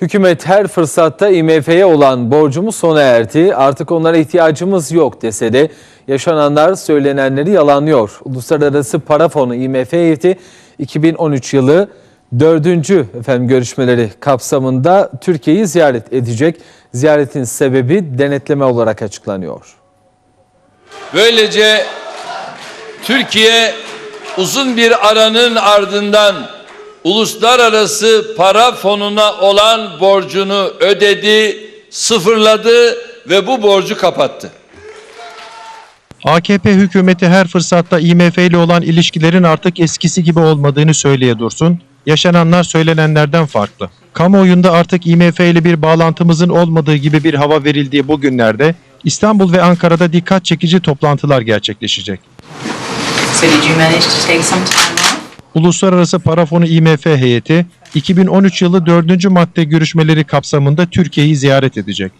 Hükümet her fırsatta IMF'ye olan borcumuz sona erdi. Artık onlara ihtiyacımız yok dese de yaşananlar söylenenleri yalanlıyor. Uluslararası Para Fonu IMF heyeti 2013 yılı dördüncü efendim görüşmeleri kapsamında Türkiye'yi ziyaret edecek. Ziyaretin sebebi denetleme olarak açıklanıyor. Böylece Türkiye uzun bir aranın ardından uluslararası para fonuna olan borcunu ödedi, sıfırladı ve bu borcu kapattı. AKP hükümeti her fırsatta IMF ile olan ilişkilerin artık eskisi gibi olmadığını söyleye dursun. Yaşananlar söylenenlerden farklı. Kamuoyunda artık IMF ile bir bağlantımızın olmadığı gibi bir hava verildiği bu günlerde İstanbul ve Ankara'da dikkat çekici toplantılar gerçekleşecek. So did you manage to take some time? Uluslararası Para Fonu IMF heyeti 2013 yılı 4. madde görüşmeleri kapsamında Türkiye'yi ziyaret edecek.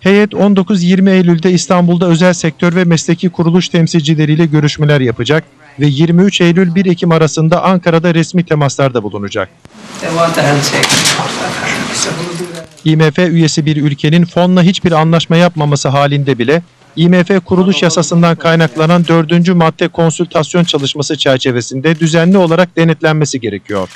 Heyet 19-20 Eylül'de İstanbul'da özel sektör ve mesleki kuruluş temsilcileriyle görüşmeler yapacak ve 23 Eylül 1 Ekim arasında Ankara'da resmi temaslarda bulunacak. IMF üyesi bir ülkenin fonla hiçbir anlaşma yapmaması halinde bile IMF kuruluş yasasından kaynaklanan 4. madde konsültasyon çalışması çerçevesinde düzenli olarak denetlenmesi gerekiyor.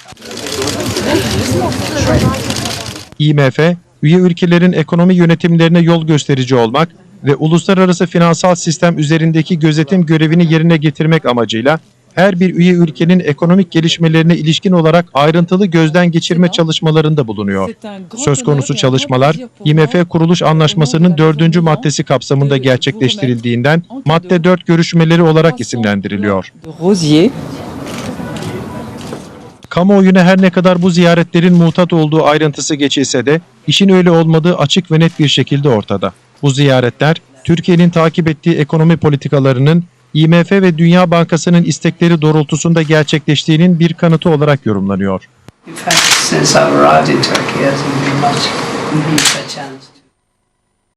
IMF, üye ülkelerin ekonomi yönetimlerine yol gösterici olmak ve uluslararası finansal sistem üzerindeki gözetim görevini yerine getirmek amacıyla her bir üye ülkenin ekonomik gelişmelerine ilişkin olarak ayrıntılı gözden geçirme çalışmalarında bulunuyor. Söz konusu çalışmalar IMF kuruluş anlaşmasının dördüncü maddesi kapsamında gerçekleştirildiğinden madde 4 görüşmeleri olarak isimlendiriliyor. Kamuoyuna her ne kadar bu ziyaretlerin muhtat olduğu ayrıntısı geçilse de işin öyle olmadığı açık ve net bir şekilde ortada. Bu ziyaretler Türkiye'nin takip ettiği ekonomi politikalarının IMF ve Dünya Bankası'nın istekleri doğrultusunda gerçekleştiğinin bir kanıtı olarak yorumlanıyor.